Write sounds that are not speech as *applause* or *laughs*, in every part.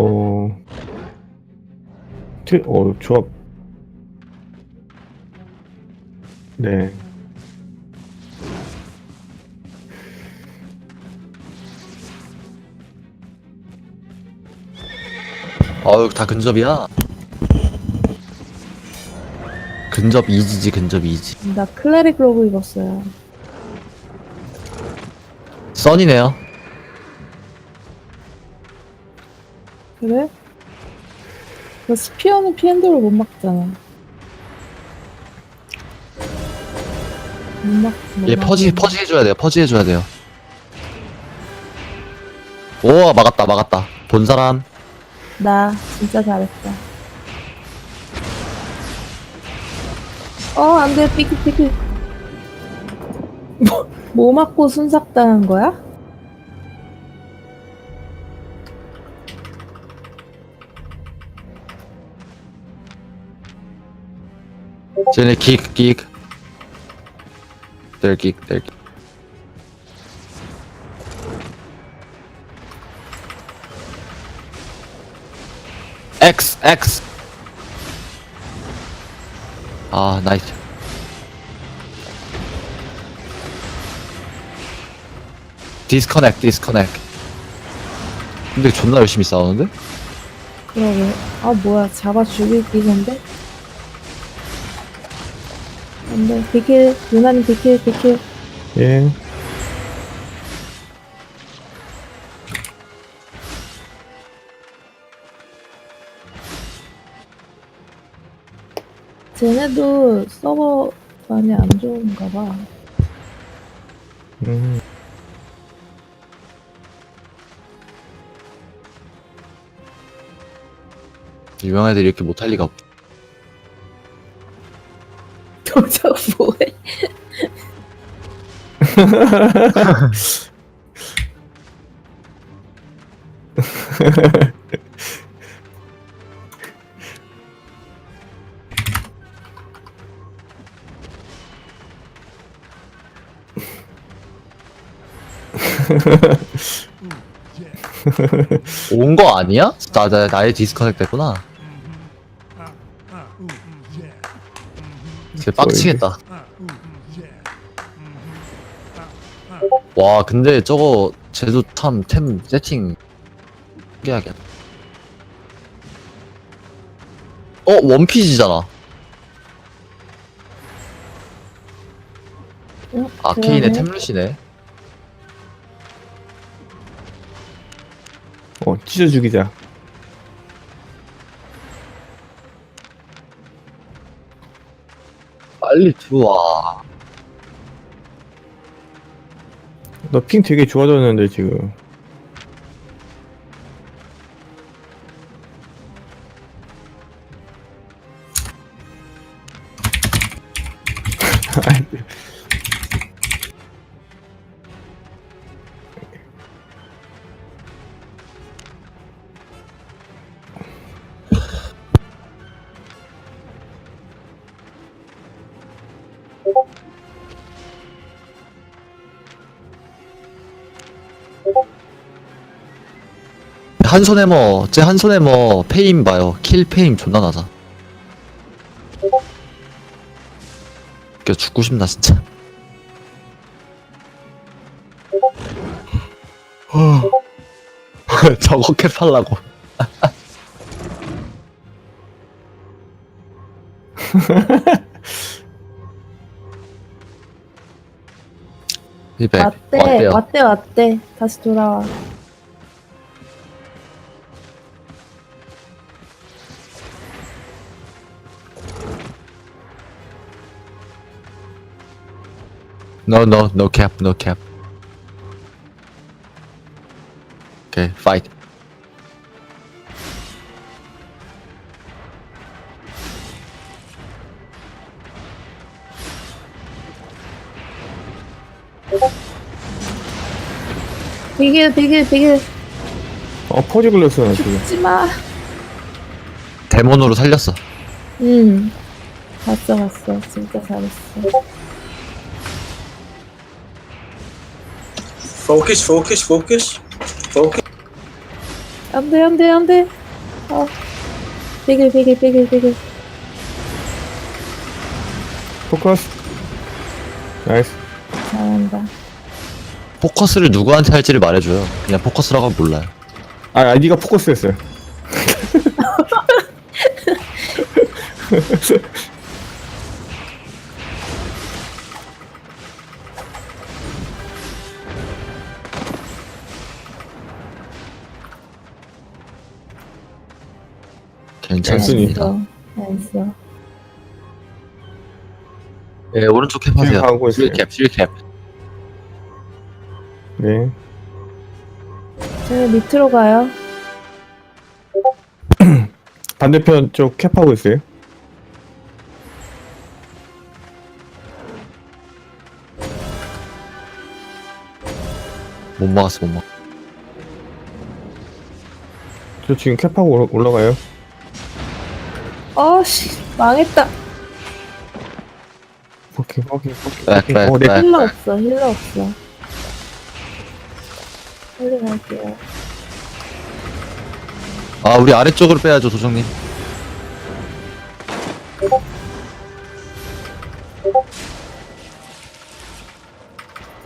어. 트, 어, 조합. 네. 아유 다 근접이야 근접 이지지 근접 이지 나 클레릭 로브 입었어요. 써니네요 그래? 그 스피어는 피엔드를 못 막잖아. 못 막, 못 얘 막- 퍼지 퍼지 해줘야 돼요 퍼지 해줘야 돼요 오 막았다 막았다 본 사람 나 진짜 잘했다. 어, 안 돼, 삐끼. 뭐, 뭐 맞고 순삭 당한 거야? 킥킥 델킥 델킥 X X 아 나이스 디스커넥 디스커넥 근데 존나 열심히 싸우는데? 그러게. 아, 뭐야, 잡아 죽일 기세인데? 안 돼, 비킬, 유난히 비킬, 비킬. 예. 쟤네도 서버 많이 안 좋은가 봐. 음. 유명한 애들이 이렇게 못할 리가 없 도저 뭐해? 온 거 아니야? 나, 나, 나의 디스커넥 됐구나. 진짜 빡치겠다. 와, 근데 저거, 제도 탐, 템, 세팅, 신기하게. 어, 원피지잖아. 어, 아 케인의 그러네. 템루시네. 어, 찢어 죽이자. 빨리 들어와. 너핑 되게 좋아졌는데, 지금. 한 손에 뭐, 제한 손에 뭐, 페임 봐요. 킬 페임 존나 나자. 그 죽고 싶나, 진짜. *laughs* 저거 캡 팔라고. *laughs* 이백 왔대, 왔대요. 왔대, 왔대. 다시 돌아와. No, no, no cap, no cap. Okay, fight. 비길, 비길, 비길. 어, 퍼지 걸렸어, 나 지금. 죽지 마. 데몬으로 살렸어. 응. 봤어, 봤어. 진짜 잘했어. Focus, focus, focus. Focus. 안 돼, 안 돼, 안 돼. 어. 비길, 비길, 비길, 비길. 포커스. 나이스. 잘한다. 포커스를 누구한테 할지를 말해줘요. 그냥 포커스라고 하면 몰라요. 아, 아이디가 포커스였어요. *laughs* *laughs* 괜찮습니다. 알았어. 알았어. 네, 오른쪽 캡 하세요. 가고 있어요. 3캡, 3캡. 네. 저희 밑으로 가요. *clears throat* 반대편 쪽 캡하고 있어요. 못 막았어, 못 막. 저 지금 캡하고 올라- 올라가요. 어씨, 망했다. 오케이, 오케이, 오케이. 백, 오케이. 백, 어, 네. 백. 힐러 없어, 힐러 없어. 빨리 갈게요. 아, 우리 아래쪽으로 빼야죠, 도정님.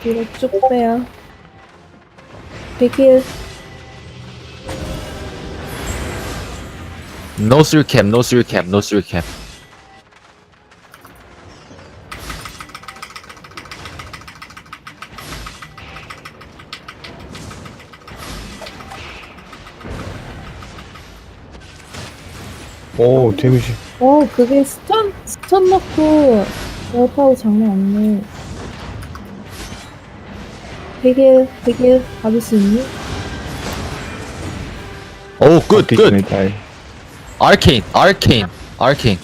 뒤로 쭉 빼요. 비길. No 3캡, no 3캡, no 3캡. 오, 데미지. 어, 그게 스턴, 스턴 넣고, 에어파워 장난 없네. 비길, 비길, 받을 수 있니? 오, 굿, 굿. 디스네, 다이. 아르케인, 아르케인, 아르케인.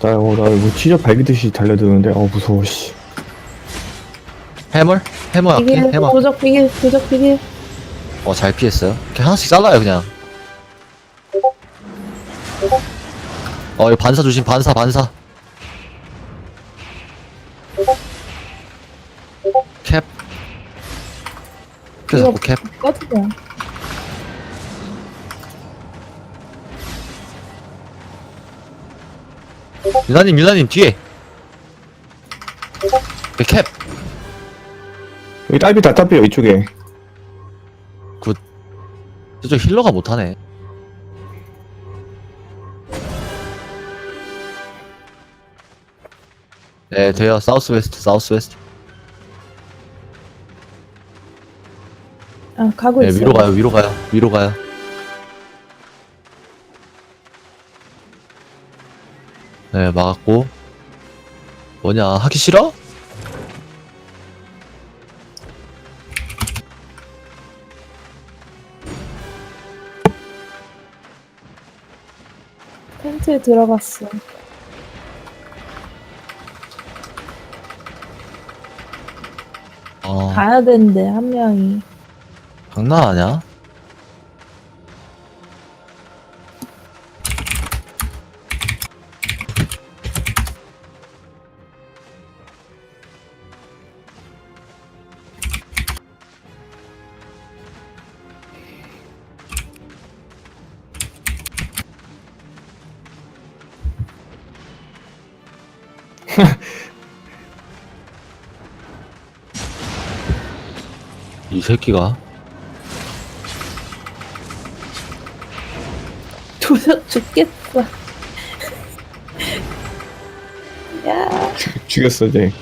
나, 어, 나 이거 치저 발기듯이 달려드는데, 어, 무서워, 씨. 해멀? 해머 비길, 아케인? 해머. 도적 비길, 도적 비길. 어, 잘 피했어요. 이렇게 하나씩 잘라요, 그냥. 어, 이거 반사 조심, 반사, 반사. 캡. 그래서 이거- 자꾸 캡. 꺼지자. 유나님, 유나님, 뒤에. 그 캡. 여기 딸비 다 딸비요, 이쪽에. 저쪽 힐러가 못하네. 네, 돼요. 사우스 웨스트, 사우스 웨스트. 아, 가고 네, 있어. 위로 가요, 위로 가요, 위로 가요. 네, 막았고. 뭐냐, 하기 싫어? 텐트에 들어갔어. 어, 가야 되는데, 한 명이. 장난 아냐? *laughs* 이 새끼가 도적 죽겠어. *laughs* 야, 죽였어, 이제.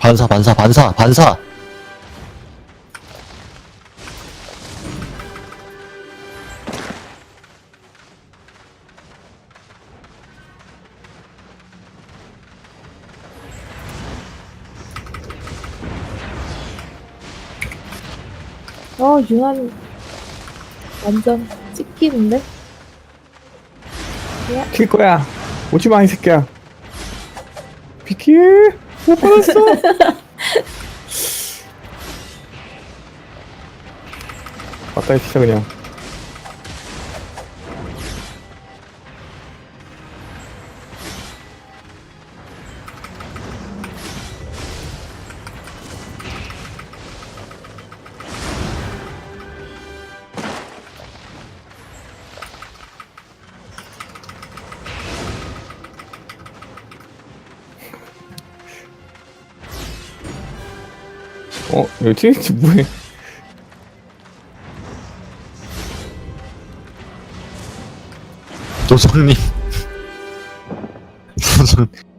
반사 반사 반사 반사 어, 유한 완전 찍히는데? 킬 거야. 오지 마, 이 새끼야. 비킬! 못 받았어! *laughs* 맞다, 진짜 그냥. 어 여기 TNT 뭐해 조정님. 조정 *laughs*